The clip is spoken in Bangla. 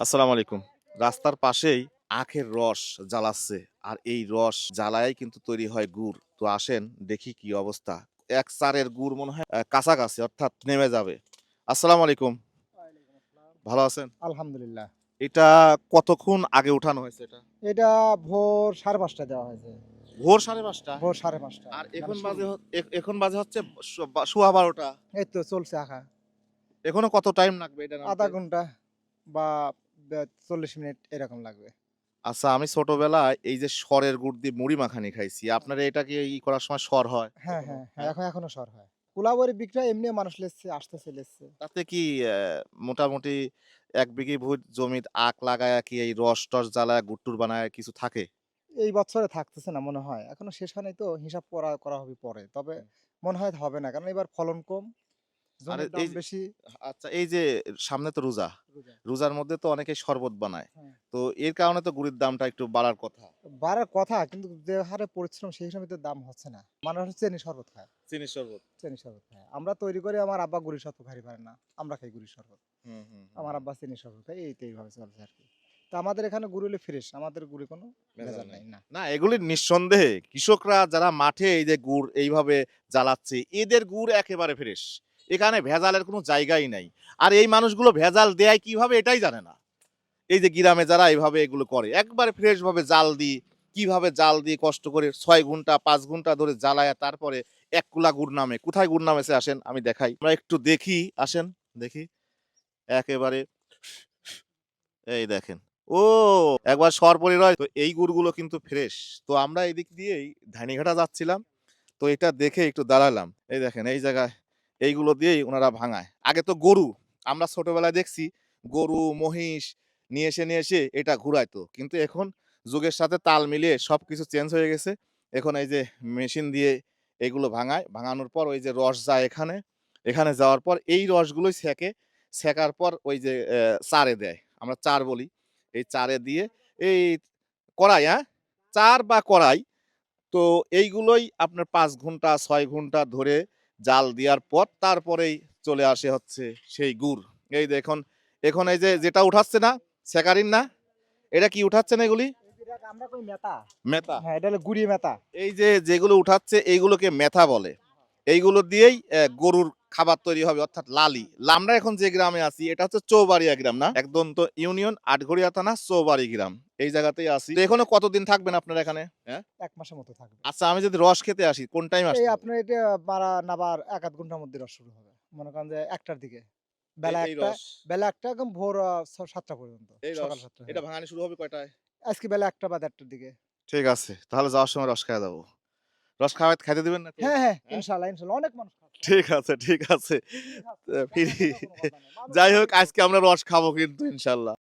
আসসালামু আলাইকুম। রাস্তার পাশেই আখের রস জ্বালাচ্ছে আর এই রস জ্বালায় কিন্তু তৈরি হয় গুড়। তো আসেন দেখি কি অবস্থা। এক চারের গুড় মনে হয় কাছাকাছি অর্থাৎ নেমে যাবে। আসসালামু আলাইকুম। ভালো আছেন? আলহামদুলিল্লাহ। এটা কতক্ষণ আগে উঠানো হয়েছে এটা? এটা ভোর সাড়ে পাঁচটা দেওয়া হয়েছে। ভোর সাড়ে পাঁচটা? ভোর সাড়ে পাঁচটা। আর এখন বাজে এখন বাজে হচ্ছে সো- সোয়া বারোটা। এই তো চলছে আঁকা এখনও কত টাইম লাগবে এটা আধা ঘণ্টা বে- চল্লিশ মিনিট এরকম লাগবে। আচ্ছা আমি ছোটবেলায় এই যে সরের গুড় দিয়ে মুড়ি মাখানি খাইছি আপনারা এটা কি ই করার সময় সর হয়? হ্যাঁ হ্যাঁ হ্যাঁ এখন এখনও সর হয়। কুলাবরি বিক্রয় এমনি মানুষ আসতেছে তাতে কি মোটামুটি এক বিঘি ভূত জমিত আখ লাগায় কি এই রস টস জ্বালায় গুট্টুর বানায় কিছু থাকে? এই বছরে থাকতেছে না মনে হয়। এখনও শেষ হয় নাই তো হিসাব করা করা হবে পরে। তবে মনে হয় হবে না কারণ এবার ফলন কম। জমির বেশি। আচ্ছা এই যে সামনে তো রোজা। রোজার মধ্যে তো অনেকে শরবত বানায়। হ্যাঁ। তো এর কারণে তো গুড়ির দামটা একটু বাড়ার কথা। বাড়ার কথা কিন্তু যে হারে পরিশ্রম সেই হিসাবে দাম হচ্ছে না। মানুষ হচ্ছে চেনি শরবত খায়। চিনি শরবত। চিনি শরবত খায়। আমরা তৈরি করে আমার আব্বা গুড়ি শরবত খাই পারে না। আমরা খাই গুড়ি শরবত। আমার আব্বা চিনি শরবত খাই এই তো এইভাবে চলছে আর কি। তো আমাদের এখানে গুড়ি হলে ফ্রেশ আমাদের গুড়ি কোনো ভেজাল নাই। না। না এগুলি নিঃসন্দেহে কৃষকরা যারা মাঠে এই যে গুড় এইভাবে জ্বালাচ্ছে এদের গুড় একেবারে ফ্রেশ এখানে ভেজালের কোনো জায়গাই নাই। আর এই মানুষগুলো ভেজাল দেয় কীভাবে এটাই জানে না। এই যে গ্রামে যারা এইভাবে এগুলো করে, একবারে ফ্রেশ ভাবে জাল দিয়ে কীভাবে জাল দিয়ে কষ্ট করে ছয় ঘণ্টা, পাঁচ ঘণ্টা ধরে জ্বালায় তারপরে এক কুলা গুড় নামে, কোথায় গুড় নামেছে আসেন, আমি দেখাই। আমরা একটু দেখি, আসেন, দেখি। একেবারে এই দেখেন, ও একবার সর পরিরয় তো এই গুড়গুলো কিন্তু ফ্রেশ। তো আমরা এদিক দিয়েই ধানিঘাটা যাচ্ছিলাম, তো এটা দেখে একটু দাঁড়ালাম। এই দেখেন, এই জায়গায় এইগুলো দিয়েই ওনারা ভাঙায়। আগে তো গরু, আমরা ছোটবেলায় দেখছি গরু, মহিষ নিয়ে এসে নিয়ে এসে এটা ঘুরাইতো। কিন্তু এখন যুগের সাথে তাল মিলিয়ে সব কিছু চেঞ্জ হয়ে গেছে। এখন এই যে মেশিন দিয়ে এগুলো ভাঙায়, ভাঙানোর পর ওই যে রস যায় এখানে এখানে যাওয়ার পর এই রসগুলোই সেকে সেকার পর ওই যে চারে দেয়। আমরা চার বলি। এই চারে দিয়ে এই কড়াই হ্যাঁ? চার বা কড়াই, তো এইগুলোই আপনার পাঁচ ঘণ্টা, ছয় ঘণ্টা ধরে জাল দেওয়ার পর তারপরেই চলে আসে হচ্ছে সেই গুড়। এই দেখুন এখন এই যে যেটা উঠাচ্ছে না সেকারিন না এটা কি উঠাচ্ছে না এগুলি? মেথা। হ্যাঁ এটা হলো গুড়ি মেথা। এই যে যেগুলো উঠাচ্ছে এইগুলোকে মেথা বলে। এইগুলো দিয়েই গরুর খাবার তৈরি হবে অর্থাৎ লালি। আমরা এখন যে গ্রামে আছি এটা হচ্ছে চৌবাড়িয়া গ্রাম না? একদম তো ইউনিয়ন আটঘরিয়া থানা চৌবাড়ি গ্রাম। এই জায়গাতেই আছি। এখনও কতদিন থাকবেন আপনারা এখানে? হ্যাঁ? এক মাসের মতো থাকবে। আচ্ছা আমি যদি রস খেতে আসি কোন টাইম আসি আপনার এটা মারা নাবার এক আধ ঘণ্টার মধ্যে রস শুরু হবে। মনে করেন যে একটার দিকে। বেলা একটা বেলা একটা একদম ভোর সাতটা পর্যন্ত। এই সকাল সাতটা। এটা। ভাঙানি শুরু হবে কয়টায়? আজকে বেলা একটা বা দেড়টার দিকে। ঠিক আছে তাহলে যাওয়ার সময় রস খাওয়া যাব রস খাওয়া খাইতে দিবেন না হ্যাঁ হ্যাঁ হ্যাঁ? ইনশাল্লাহ ইনশাল্লাহ। অনেক মানুষ। ঠিক আছে ঠিক আছে। যাই হোক আজকে আমরা রস খাব কিন্তু ইনশাল্লাহ।